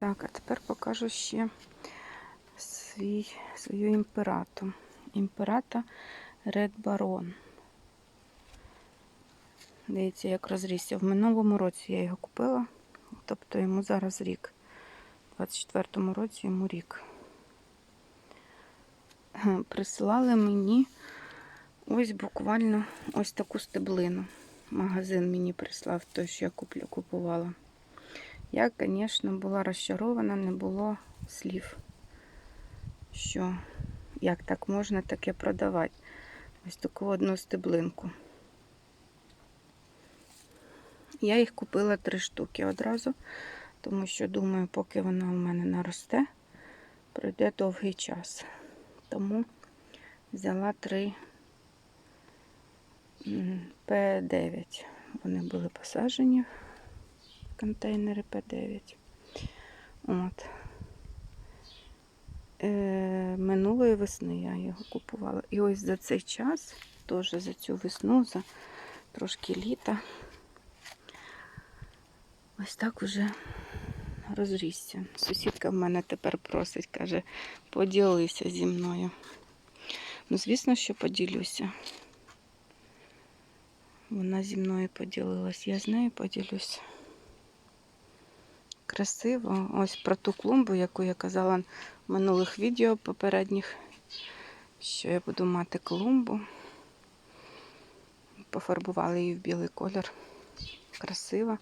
Так, а тепер покажу ще свій, свою імперату. Імперата Red Baron. Дивіться, як розрісся. В минулому році я його купила. Тобто йому зараз рік. У 24-му році йому рік. Присилали мені ось буквально ось таку стеблину. Магазин мені прислав той, що я куплю, купувала. Я, звісно, була розчарована, не було слів, що як так можна таке продавати. Ось таку одну стеблинку. Я їх купила три штуки одразу, тому що думаю, поки вона у мене наросте, пройде довгий час. Тому взяла три м, П9. Вони були посаджені контейнери П9. От. Е, минулої весни я його купувала. І ось за цей час, теж за цю весну, за трошки літа, ось так уже розрісся. Сусідка в мене тепер просить, каже, поділися зі мною. Ну, звісно, що поділюся. Вона зі мною поділилась, я з нею поділюся красиво. Ось про ту клумбу, яку я казала в минулих відео попередніх, що я буду мати клумбу. Пофарбували її в білий колір. Красиво.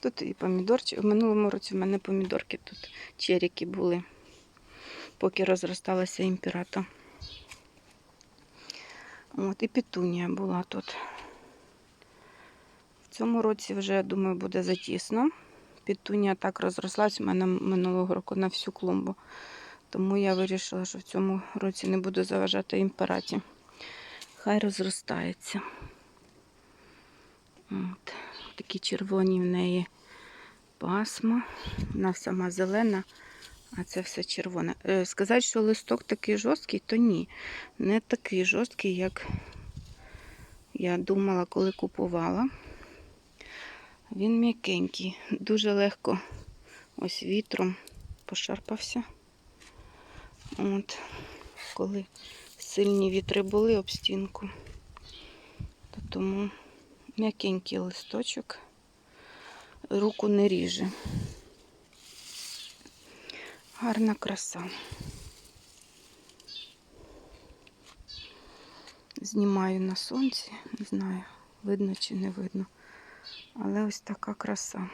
Тут і помідорчики. В минулому році в мене помідорки тут черіки були, поки розросталася імперата. От, і петунія була тут. В цьому році вже, думаю, буде затісно. Пітунія так розрослась у мене минулого року на всю клумбу. Тому я вирішила, що в цьому році не буду заважати імператі. Хай розростається. От. Такі червоні в неї пасма. Вона сама зелена, а це все червоне. Е, Сказати, що листок такий жорсткий, то ні. Не такий жорсткий, як я думала, коли купувала. Він м'якенький, дуже легко ось вітром пошарпався. От, коли сильні вітри були об стінку, то тому м'якенький листочок, руку не ріже. Гарна краса. Знімаю на сонці, не знаю, видно чи не видно. Але ось така краса.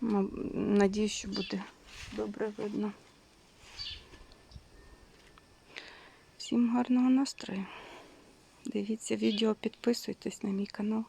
Надіюсь, що буде добре видно. Всім гарного настрою. Дивіться відео, підписуйтесь на мій канал.